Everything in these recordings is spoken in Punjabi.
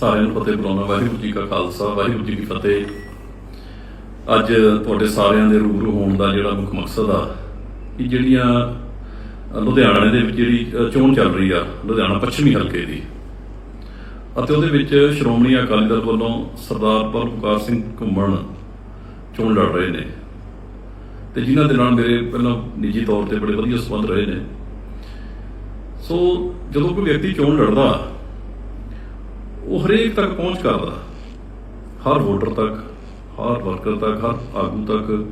ਸਾਰਿਆਂ ਨੂੰ ਫਤਿਹ ਬੁਲਾਉਣਾ ਵਾਹਿਗੁਰੂ ਜੀ ਕਾ ਖਾਲਸਾ, ਵਾਹਿਗੁਰੂ ਜੀ ਕੀ ਫਤਿਹ। ਅੱਜ ਤੁਹਾਡੇ ਸਾਰਿਆਂ ਦੇ ਰੂਬਰੂ ਹੋਣ ਦਾ ਜਿਹੜਾ ਮੁੱਖ ਮਕਸਦ ਆ ਕਿ ਜਿਹੜੀਆਂ ਲੁਧਿਆਣੇ ਦੇ ਵਿੱਚ ਜਿਹੜੀ ਚੋਣ ਚੱਲ ਰਹੀ ਆ, ਲੁਧਿਆਣਾ ਪੱਛਮੀ ਹਲਕੇ ਦੀ। ਅਤੇ ਉਹਦੇ ਵਿੱਚ ਸ਼੍ਰੋਮਣੀ ਅਕਾਲੀ ਦਲ ਵੱਲੋਂ ਸਰਦਾਰ ਪਰਮਕਾਰ ਸਿੰਘ ਘੁੰਮਣ ਚੋਣ ਲੜ ਰਹੇ ਨੇ। ਤੇ ਜਿਨ੍ਹਾਂ ਦੇ ਨਾਲ ਮੇਰੇ ਪਹਿਲਾਂ ਨਿੱਜੀ ਤੌਰ ਤੇ ਬੜੇ ਵਧੀਆ ਸੰਬੰਧ ਰਹੇ ਨੇ। ਸੋ ਜਦੋਂ ਕੋਈ ਵਿਅਕਤੀ ਚੋਣ ਲੜਦਾ ਉਹ ਹਰੇਕ ਤੱਕ ਪਹੁੰਚ ਕਰਦਾ। ਹਰ ਵੋਟਰ ਤੱਕ, ਹਰ ਵਰਕਰ ਤੱਕ, ਹਰ ਆਗੂ ਤੱਕ।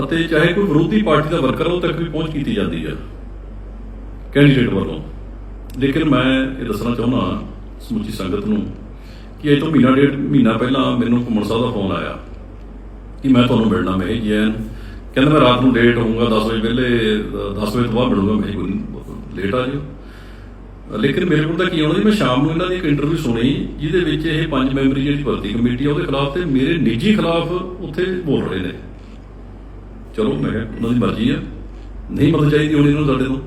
ਅਤੇ ਚਾਹੇ ਕੋਈ ਵਿਰੋਧੀ ਪਾਰਟੀ ਦਾ ਵਰਕਰ ਉਹ ਤੱਕ ਵੀ ਪਹੁੰਚ ਕੀਤੀ ਜਾਂਦੀ ਹੈ ਕੈਂਡੀਡੇਟ ਵੱਲੋਂ। ਲੇਕਿਨ ਮੈਂ ਇਹ ਦੱਸਣਾ ਚਾਹੁੰਦਾ ਸਮੁੱਚੀ ਸੰਗਤ ਨੂੰ, ਕਿ ਇਹ ਤੋਂ ਮਹੀਨਾ ਡੇਢ ਮਹੀਨਾ ਪਹਿਲਾਂ ਮੈਨੂੰ ਘੁੰਮਣ ਸਾਹਿਬ ਦਾ ਫੋਨ ਆਇਆ, ਕਿ ਮੈਂ ਤੁਹਾਨੂੰ ਮਿਲਣਾ, ਮੈਂ ਜੈਨ ਜੀ ਕਹਿੰਦਾ ਮੈਂ ਰਾਤ ਨੂੰ ਲੇਟ ਹੋਊਂਗਾ 10 ਵਜੇ ਪਹਿਲੇ 10 ਵਜੇ ਤੋਂ ਬਾਅਦ ਮਿਲੂੰਗਾ, ਮੈਂ ਲੇਟ ਆ ਜਿਓ। ਲੇਕਿਨ ਮੇਰੇ ਕੋਲ ਤਾਂ ਕੀ ਆਉਣਾ ਸੀ? ਮੈਂ ਸ਼ਾਮ ਨੂੰ ਇਹਨਾਂ ਦੀ ਇੱਕ ਇੰਟਰਵਿਊ ਸੁਣੀ, ਜਿਹਦੇ ਵਿੱਚ ਇਹ ਪੰਜ ਮੈਂਬਰੀ ਜਿਹੜੀ ਭਰਤੀ ਕਮੇਟੀ ਆ, ਉਹਦੇ ਖਿਲਾਫ ਤੇ ਮੇਰੇ ਨਿੱਜੀ ਖਿਲਾਫ ਉੱਥੇ ਬੋਲ ਰਹੇ ਨੇ। ਚਲੋ, ਮੈਂ ਕਿਹਾ, ਉਹਨਾਂ ਦੀ ਮਰਜ਼ੀ ਆ। ਨਹੀਂ ਮਦਦ ਚਾਹੀਦੀ ਹੋਣੀ ਇਹਨਾਂ ਨੂੰ ਸਾਡੇ ਤੋਂ।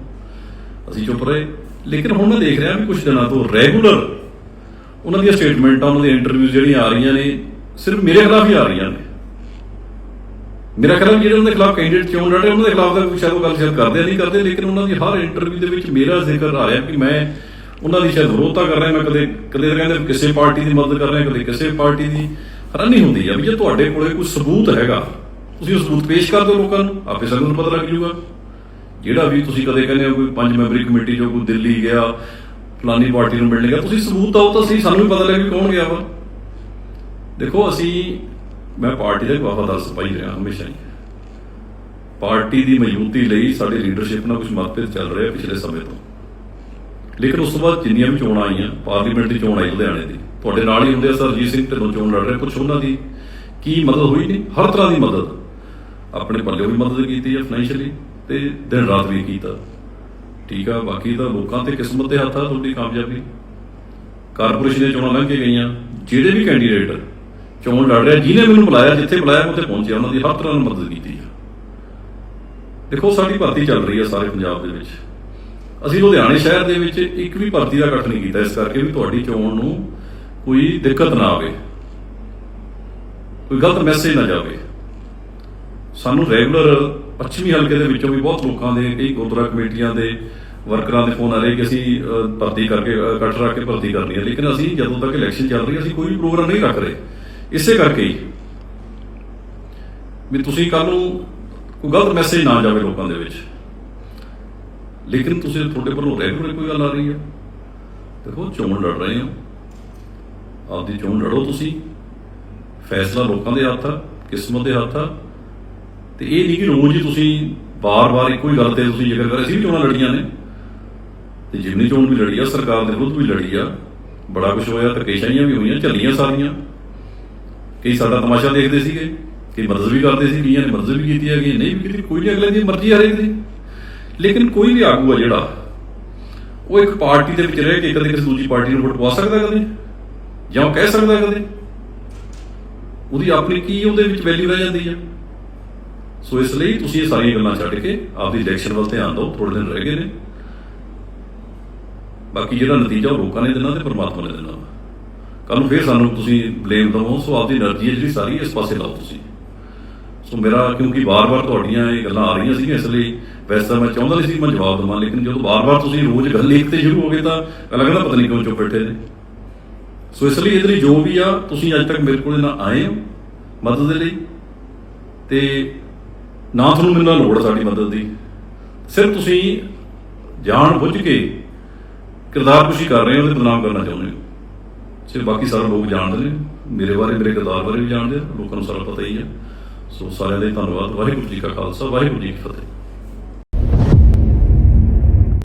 ਅਸੀਂ ਚੁੱਪ ਰਹੇ। ਲੇਕਿਨ ਹੁਣ ਮੈਂ ਦੇਖ ਰਿਹਾ ਵੀ ਕੁਝ ਦਿਨਾਂ ਤੋਂ ਰੈਗੂਲਰ ਉਹਨਾਂ ਦੀਆਂ ਸਟੇਟਮੈਂਟਾਂ ਉਹਨਾਂ ਦੀਆਂ ਇੰਟਰਵਿਊ ਜਿਹੜੀਆਂ ਆ ਰਹੀਆਂ ਨੇ, ਸਿਰਫ ਮੇਰੇ ਖਿਲਾਫ ਹੀ ਆ ਰਹੀਆਂ ਨੇ। ਮੇਰਾ ਖਿਆਲ ਵੀ ਜਿਹੜੇ ਉਹਨਾਂ ਦੇ ਖਿਲਾਫ ਕੈਂਡੀਡੇਟ ਚੋਣ ਲੜ ਰਹੇ, ਉਹਨਾਂ ਦੇ ਖਿਲਾਫ ਤਾਂ ਸ਼ਾਇਦ ਉਹ ਗੱਲ ਸ਼ਾਇਦ ਕਰਦੇ ਨਹੀਂ ਕਰਦੇ, ਲੇਕਿਨ ਉਹਨਾਂ ਦੀ ਹਰ ਇੰਟਰਵਿਊ ਦੇ ਵਿੱਚ ਮੇਰਾ ਜ਼ਿਕਰ ਆ ਰਿਹਾ ਕਿ ਮੈਂ ਉਹਨਾਂ ਦੀ ਸ਼ਾਇਦ ਵਿਰੋਧਤਾ ਕਰ ਰਿਹਾ, ਮੈਂ ਕਦੇ ਕਦੇ ਕਹਿੰਦੇ ਕਿਸੇ ਪਾਰਟੀ ਦੀ ਮਦਦ ਕਰ ਰਿਹਾ, ਕਦੇ ਕਿਸੇ ਪਾਰਟੀ ਦੀ ਹੈਰਾਨੀ ਹੁੰਦੀ ਆ ਵੀ ਜੇ ਤੁਹਾਡੇ ਕੋਲੇ ਕੋਈ ਸਬੂਤ ਹੈਗਾ, ਤੁਸੀਂ ਉਹ ਸਬੂਤ ਪੇਸ਼ ਕਰ ਦਿਓ ਲੋਕਾਂ ਨੂੰ, ਆਪੇ ਸਾਨੂੰ ਨੂੰ ਪਤਾ ਲੱਗ ਜੂਗਾ ਜਿਹੜਾ ਵੀ ਤੁਸੀਂ ਕਦੇ ਕਹਿੰਦੇ ਹੋ ਕੋਈ ਪੰਜ ਮੈਂਬਰੀ ਕਮੇਟੀ ਜੋ ਕੋਈ ਦਿੱਲੀ ਗਿਆ, ਫਲਾਨੀ ਪਾਰਟੀ ਨੂੰ ਮਿਲਣ ਗਿਆ, ਤੁਸੀਂ ਸਬੂਤ ਆਓ ਤਾਂ ਸਹੀ ਸਾਨੂੰ ਵੀ ਪਤਾ ਲੱਗੇ ਕੌਣ ਗਿਆ ਵਾ। ਦੇਖੋ, ਅਸੀਂ ਮੈਂ ਪਾਰਟੀ ਦਾ ਇੱਕ ਵਫਾਦਾਰ ਸਿਪਾਹੀ ਰਿਹਾ, ਹਮੇਸ਼ਾ ਹੀ। ਪਾਰਟੀ ਦੀ ਮਜ਼ਬੂਤੀ ਲਈ ਸਾਡੀ ਲੀਡਰਸ਼ਿਪ ਨਾਲ ਕੁਝ ਮਤਭੇਦ ਚੱਲ ਰਹੇ ਪਿਛਲੇ ਸਮੇਂ ਤੋਂ। ਲੇਕਿਨ ਉਸ ਤੋਂ ਬਾਅਦ ਜਿੰਨੀਆਂ ਵੀ ਚੋਣਾਂ ਆਈਆਂ, ਪਾਰਲੀਮੈਂਟ ਦੀ ਚੋਣ ਆਈ ਲੁਧਿਆਣੇ ਦੀ। ਤੁਹਾਡੇ ਨਾਲ ਹੀ ਹੁੰਦੇ ਆ ਸਰਜੀਤ ਸਿੰਘ ਢਿੱਲੋਂ ਚੋਣ ਲੜ ਰਹੇ ਕੁਝ ਉਹਨਾਂ ਦੀ ਕੀ ਮਦਦ ਹੋਈ ਨਹੀਂ। ਹਰ ਤਰ੍ਹਾਂ ਦੀ ਮਦਦ। ਆਪਣੇ ਪੱਲੇ ਵੀ ਮਦਦ ਕੀਤੀ ਹੈ ਫਾਈਨੈਂਸ਼ੀਅਲੀ ਤੇ ਦਿਨ ਰਾਤ ਵੀ ਕੀਤਾ। ਠੀਕ ਆ, ਬਾਕੀ ਤਾਂ ਲੋਕਾਂ ਤੇ ਕਿਸਮਤ ਦੇ ਹੱਥ ਆ ਤੁਹਾਡੀ ਕਾਮਯਾਬੀ। ਕਾਰਪੋਰੇਸ਼ਨ ਦੀਆਂ ਚੋਣਾਂ ਲੰਘ ਕੇ ਗਈਆਂ, ਜਿਹੜੇ ਵੀ ਕੈਂਡੀਡੇਟ ਚੋਣ ਲੜ ਰਿਹਾ? ਜਿਹਨੇ ਮੈਨੂੰ ਬੁਲਾਇਆ, ਜਿੱਥੇ ਬੁਲਾਇਆ, ਉੱਥੇ ਪਹੁੰਚਿਆ। ਉਹਨਾਂ ਦੀ ਹਰ ਤਰ੍ਹਾਂ ਨਾਲ ਮਦਦ ਕੀਤੀ ਆ। ਦੇਖੋ, ਸਾਡੀ ਭਰਤੀ ਚੱਲ ਰਹੀ ਹੈ ਸਾਰੇ ਪੰਜਾਬ ਦੇ ਵਿੱਚ। ਅਸੀਂ ਲੁਧਿਆਣੇ ਸ਼ਹਿਰ ਦੇ ਵਿੱਚ ਇੱਕ ਵੀ ਭਰਤੀ ਦਾ ਇਕੱਠ ਨਹੀਂ ਕੀਤਾ। ਇਸ ਕਰਕੇ ਵੀ ਤੁਹਾਡੀ ਚੋਣ ਨੂੰ ਕੋਈ ਦਿੱਕਤ ਨਾ ਆਵੇ। ਕੋਈ ਗਲਤ ਮੈਸੇਜ ਨਾ ਜਾਵੇ। ਸਾਨੂੰ ਰੈਗੂਲਰ ਪੱਛਮੀ ਹਲਕੇ ਦੇ ਵਿੱਚੋਂ ਵੀ ਬਹੁਤ ਲੋਕਾਂ ਦੇ, ਕਈ ਗੁਰਦੁਆਰਾ ਕਮੇਟੀਆਂ ਦੇ ਵਰਕਰਾਂ ਦੇ ਫੋਨ ਆ ਰਹੇ ਕਿ ਅਸੀਂ ਭਰਤੀ ਕਰਕੇ ਇਕੱਠ ਰੱਖ ਕੇ ਭਰਤੀ ਕਰਨੀ ਹੈ। ਲੇਕਿਨ ਅਸੀਂ ਜਦੋਂ ਤੱਕ ਇਲੈਕਸ਼ਨ ਚੱਲ ਰਹੀ ਅਸੀਂ ਕੋਈ ਵੀ ਪ੍ਰੋਗਰਾਮ ਨਹੀਂ ਰੱਖ ਰਹੇ। ਇਸੇ ਕਰਕੇ ਹੀ ਵੀ ਤੁਸੀਂ ਕੱਲ ਨੂੰ ਕੋਈ ਗਲਤ ਮੈਸੇਜ ਨਾ ਜਾਵੇ ਲੋਕਾਂ ਦੇ ਵਿੱਚ। ਲੇਕਿਨ ਤੁਸੀਂ ਤੁਹਾਡੇ ਵੱਲੋਂ ਰੈਗੂਲਰ ਕੋਈ ਗੱਲ ਆ ਰਹੀ ਹੈ। ਦੇਖੋ, ਚੋਣ ਲੜ ਰਹੇ ਹੋ। ਆਪਦੀ ਚੋਣ ਲੜੋ ਤੁਸੀਂ। ਫੈਸਲਾ ਲੋਕਾਂ ਦੇ ਹੱਥ ਆ, ਕਿਸਮਤ ਦੇ ਹੱਥ ਆ। ਤੇ ਇਹ ਨਹੀਂ ਕਿ ਰੋਜ਼ ਹੀ ਤੁਸੀਂ ਵਾਰ ਵਾਰ ਇੱਕੋ ਹੀ ਗੱਲ ਤੇ ਤੁਸੀਂ ਜ਼ਿਕਰ ਕਰ ਰਹੇ ਸੀ ਵੀ ਚੋਣਾਂ ਲੜੀਆਂ ਨੇ। ਤੇ ਜਿਮਨੀ ਚੋਣ ਵੀ ਲੜੀ ਆ, ਸਰਕਾਰ ਦੇ ਵਿਰੁੱਧ ਵੀ ਲੜੀ ਆ। ਬੜਾ ਕੁਝ ਹੋਇਆ, ਧੱਕੇਸ਼ਾਹੀਆਂ ਵੀ ਹੋਈਆਂ ਚੱਲੀਆਂ ਸਾਰੀਆਂ। ਕਈ ਸਾਡਾ ਤਮਾਸ਼ਾ ਦੇਖਦੇ ਸੀਗੇ, ਕਈ ਮਦਦ ਵੀ ਕਰਦੇ ਸੀ ਕਈਆਂ ਨੇ ਮਦਦ ਵੀ ਕੀਤੀ ਹੈਗੀ, ਨਹੀਂ ਵੀ ਕੀਤੀ, ਕੋਈ ਨਹੀਂ, ਅਗਲੇ ਦੀ ਮਰਜ਼ੀ ਆ ਹਰੇਕ ਦੀ ਲੇਕਿਨ ਕੋਈ ਵੀ ਆਗੂ ਆ ਜਿਹੜਾ, ਉਹ ਇੱਕ ਪਾਰਟੀ ਦੇ ਵਿੱਚ ਰਹਿ ਕੇ ਕਦੇ ਕਿਸੇ ਦੂਜੀ ਪਾਰਟੀ ਨੂੰ ਵੋਟ ਪਾ ਸਕਦਾ ਕਦੇ? ਜਾਂ ਉਹ ਕਹਿ ਸਕਦਾ ਕਦੇ? ਉਹਦੀ ਆਪਣੀ ਕੀ ਉਹਦੇ ਵਿੱਚ ਵੈਲਿਊ ਰਹਿ ਜਾਂਦੀ ਹੈ ਸੋ ਇਸ ਲਈ ਤੁਸੀਂ ਇਹ ਸਾਰੀਆਂ ਗੱਲਾਂ ਛੱਡ ਕੇ ਆਪਦੀ ਇਲੈਕਸ਼ਨ ਵੱਲ ਧਿਆਨ ਦਿਓ ਥੋੜੇ ਦਿਨ ਰਹਿ ਗਏ ਨੇ। ਬਾਕੀ ਜਿਹੜਾ ਨਤੀਜਾ ਉਹ ਲੋਕਾਂ ਨੇ ਦੇਣਾ ਤੇ ਪਰਮਾਤਮਾ ਨੇ ਦੇਣਾ ਕੱਲ ਨੂੰ ਫਿਰ ਸਾਨੂੰ ਤੁਸੀਂ ਬਲੇਮ ਦਵੋ, ਸੋ ਆਪਦੀ એનર્ਜੀ ਜਿਹੜੀ ਸਾਰੀ, ਇਸ ਪਾਸੇ ਲਾਓ ਤੁਸੀਂ। ਸੋ ਮੇਰਾ, ਕਿਉਂਕਿ ਬਾਰ-ਬਾਰ ਤੁਹਾਡੀਆਂ ਇਹ ਗੱਲਾਂ ਆ ਰਹੀਆਂ ਸੀਗੀਆਂ, ਇਸ ਲਈ ਵੈਸੇ ਤਾਂ ਮੈਂ ਚਾਹੁੰਦਾ ਨਹੀਂ ਸੀ ਮੈਂ ਜਵਾਬ ਦਵਾਂ, ਲੇਕਿਨ ਜਦੋਂ ਬਾਰ-ਬਾਰ ਤੁਸੀਂ ਰੋਜ਼ ਗੱਲ ਲਿਖਤੇ ਸ਼ੁਰੂ ਹੋ ਗਏ ਤਾਂ ਅਲੱਗ ਪਤਾ ਨਹੀਂ ਕਿਉਂ ਚੁੱਪ ਬੈਠੇ ਨੇ। ਸੋ ਇਸ ਲਈ ਇਹਦੇ ਜੋ ਵੀ ਆ, ਤੁਸੀਂ ਅੱਜ ਤੱਕ ਮੇਰੇ ਕੋਲ ਨਾ ਆਏ ਹੋ ਮਦਦ ਦੇ ਲਈ। ਤੇ ਨਾ ਤੁਹਾਨੂੰ ਮੇਰੇ ਨਾਲ ਲੋੜ ਸਾਡੀ ਮਦਦ ਦੀ। ਸਿਰਫ ਤੁਸੀਂ ਜਾਣ ਬੁੱਝ ਕੇ ਕਿਰਦਾਰ ਕੁਸ਼ੀ ਕਰ ਰਹੇ ਹੋ ਤੇ ਬਦਨਾਮ ਕਰਨਾ ਚਾਹੁੰਦੇ ਹੋ। ਸਿਰ ਬਾਕੀ ਸਾਰੇ ਲੋਕ ਜਾਣਦੇ ਨੇ। ਮੇਰੇ ਬਾਰੇ, ਮੇਰੇ ਕਿਰਦਾਰ ਬਾਰੇ ਵੀ ਜਾਣਦੇ ਆ। ਲੋਕਾਂ ਨੂੰ ਸਾਰਾ ਪਤਾ ਹੀ ਹੈ ਸੋ ਸਾਰਿਆਂ ਦਾ ਹੀ ਧੰਨਵਾਦ। ਵਾਹਿਗੁਰੂ ਜੀ ਕਾ ਖਾਲਸਾ, ਵਾਹਿਗੁਰੂ ਜੀ ਕੀ ਫਤਿਹ।